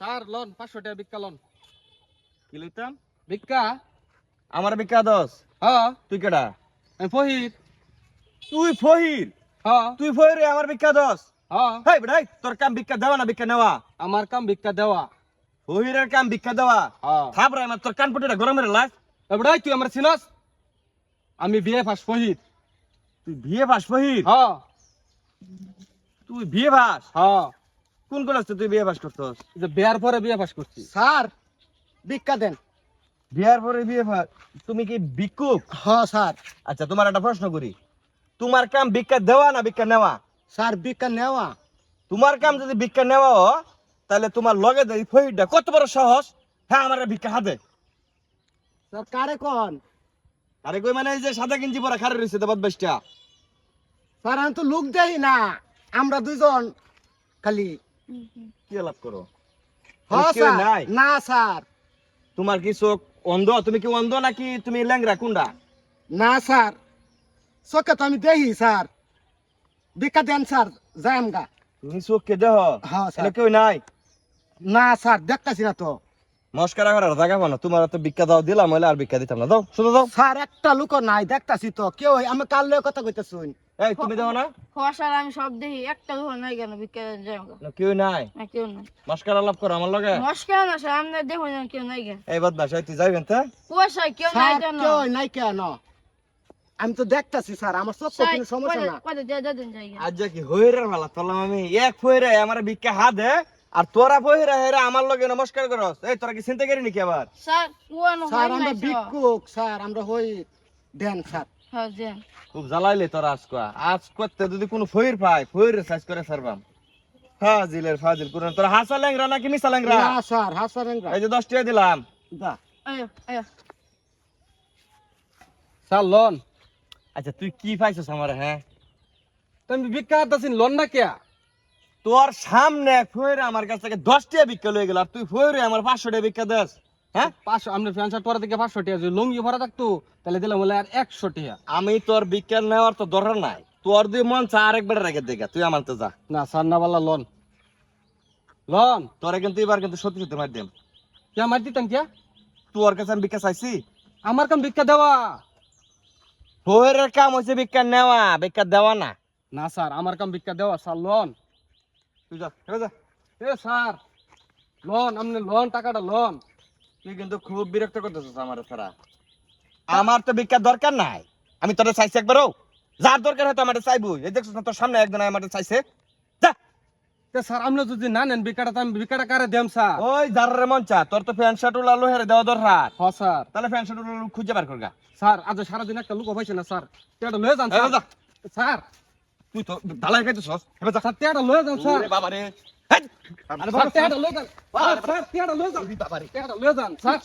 Sir loan পাঁচশো টাকা ভিক্ষা লোন। কি লইতাম? ভিক্ষা? আমার বিকা দশ। হ্যাঁ। তুই কেডা? আমি ফহির। তুই ফহির? হ্যাঁ। তুই ফহির আমার বিকা দশ। হ্যাঁ। হেই বেটাই তোর কাম ভিক্ষা দেওয়া না ভিক্ষা নেওয়া? আমার কাম ভিক্ষা দেওয়া। ফহিরের কাম ভিক্ষা দেওয়া? হ্যাঁ। আমার তোর কান পটিটা গরমের লাগ এবারে তুই আমার চিনস? আমি বিয়ে ফাস ফহির। তুই বিয়ে ভাস ফহির? হ্যাঁ। তুই বিয়ে ভাস হ্যাঁ। কোন কোন আসতে তুই বিয়ে পাস করতস এই যে বিয়ার পরে বিয়ে ফাস করছি। স্যার ভিক্ষা দেন। বিয়ার পরে বিয়ে ভাস তুমি কি ভিক্ষুক? হ্যাঁ স্যার। আচ্ছা তোমার একটা প্রশ্ন করি। তোমার কাম ভিক্ষা দেওয়া না ভিক্ষা নেওয়া? স্যার ভিক্ষা নেওয়া। তোমার কাম যদি ভিক্ষা নেওয়া তাহলে তোমার লগে দেয় ফহিরটা কত বড় সহজ হ্যাঁ আমার ভিক্ষা হাতে। স্যার কারে কন? আরে কই মানে এই যে সাদা গেঞ্জি পরা খারে রয়েছে দেবাদ বেশটা স্যার আমি তো লোক দেই না। আমরা দুইজন খালি। কি করো? হ্যাঁ নাই? না স্যার। তোমার কি চোখ অন্ধ? তুমি কি অন্ধ নাকি তুমি ল্যাংরা কুন্ডা? না স্যার। চোখে তো আমি দেখি স্যার। ভিক্ষা দেন স্যার যাই গা। তুমি চোখকে দেহ? হ্যাঁ কেউ নাই? না স্যার দেখতেছি না তো। মস্কারা করার জায়গা পানো তোমার তো ভিক্ষা দাও দিলাম হইলে আর ভিক্ষা দিতাম না। দাও শুধু দাও। স্যার একটা লোক নাই দেখতাছি তো। কেউ আমি কাল কথা কইতে শুন? এই তুমি দাও না? ফসার আমি সব দেখি একটা ঘর নাই কেন যাই না, কেউ নাই। না কেউ নাই। মস্কারা লাভ করো আমার লগে? মস্কার না স্যার আপনি দেখুন না কেউ নাই কেন এই বদমাস এই তুই যাইবেন তা? কুয়াশা কেউ নাই কেন? কেউ নাই কেন? আমি তো দেখতাছি স্যার আমার তো কোনো সমস্যা না। আজ যা কি হইরে ভালা তোলাম আমি এক ফইরে আমার ভিক্ষা হাত দে আর তোরা ফইরে হেরা আমার লগে নমস্কার করস। এই তোরা কি চিন্তা করি নাকি আবার? স্যার কুয়ানো স্যার আমরা ভিক্ষুক স্যার আমরা হই দেন স্যার। খুব জ্বালাইলে তোরা আজ কয়া। আজ করতে যদি কোনো ফইর পায় ফইর সাইজ করে সারবাম ফাজিলের ফাজিল কুরআন। তোরা হাসা ল্যাংরা নাকি মিসা ল্যাংরা না স্যার হাসারেন এই যে দশ টাকা দিলাম। দা। আয়ো আয়ো। স্যার লোন আচ্ছা তুই কি পাইছস আমার হ্যাঁ? তুমি ভিক্ষা হাতাছিন লোন না কে তোর সামনে ফইরে আমার কাছ থেকে দশ টাকা ভিক্ষা লয়ে গেল আর তুই ফইরে আমার পাঁচশো টাকা ভিক্ষা দেস। হ্যাঁ? পাঁচশো আপনার ফ্যান শার্ট পরে থেকে পাঁচশো টাকা যদি লুঙ্গি ভরা থাকতো তাহলে দিলাম বলে আর একশো টাকা। আমি তোর নেওয়ার তো দরকার নাই। তোর দুই মন চা আরেকবার রেখে দেখা তুই আমার তো যা। না না বললা লোন। লোন। তোরা কিন্তু এবার কিন্তু সত্যি সত্যি মার দেম। কে মার দিতাম কে? তোর কাছে আমি ভিক্ষা চাইছি? আমার কাম ভিক্ষা দেওয়া। ফইরের কাম হয়েছে ভিক্ষা নেওয়া ভিক্ষা দেওয়া না। না স্যার আমার কাম ভিক্ষা দেওয়া স্যার লোন। তুই যা এ স্যার লোন আপনি লোন টাকাটা লোন। তুই কিন্তু খুব বিরক্ত করতেছিস আমার ছাড়া। আমার তো ভিক্ষার দরকার নাই। আমি তোরে চাইছি একবারও। যার দরকার হয়তো আমার চাইব এই দেখছিস না তোর সামনে একজন আমার চাইছে। যা। তে স্যার আপনি যদি না নেন ভিক্ষাটা তো আমি ভিক্ষাটা কারে দেম স্যার? ওই যার মন চা তোর তো প্যান্ট শার্ট উলা লোহের দেওয়া দরকার। হ স্যার। তাহলে প্যান্ট শার্ট উলা খুঁজে বার করগা। স্যার আজ সারাদিন একটা লোক পাইছে না স্যার। তেটা লয়ে যান স্যার। স্যার। তুই তো ঢালাই খাইতেছস। এবার যা। তেটা লয়ে যান স্যার। বাবা রে! আরে স্যার বাবা, তেটা লয়ে যান। স্যার তেটা লয়ে যান। বাবা রে। তেটা লয়ে যান স্যার।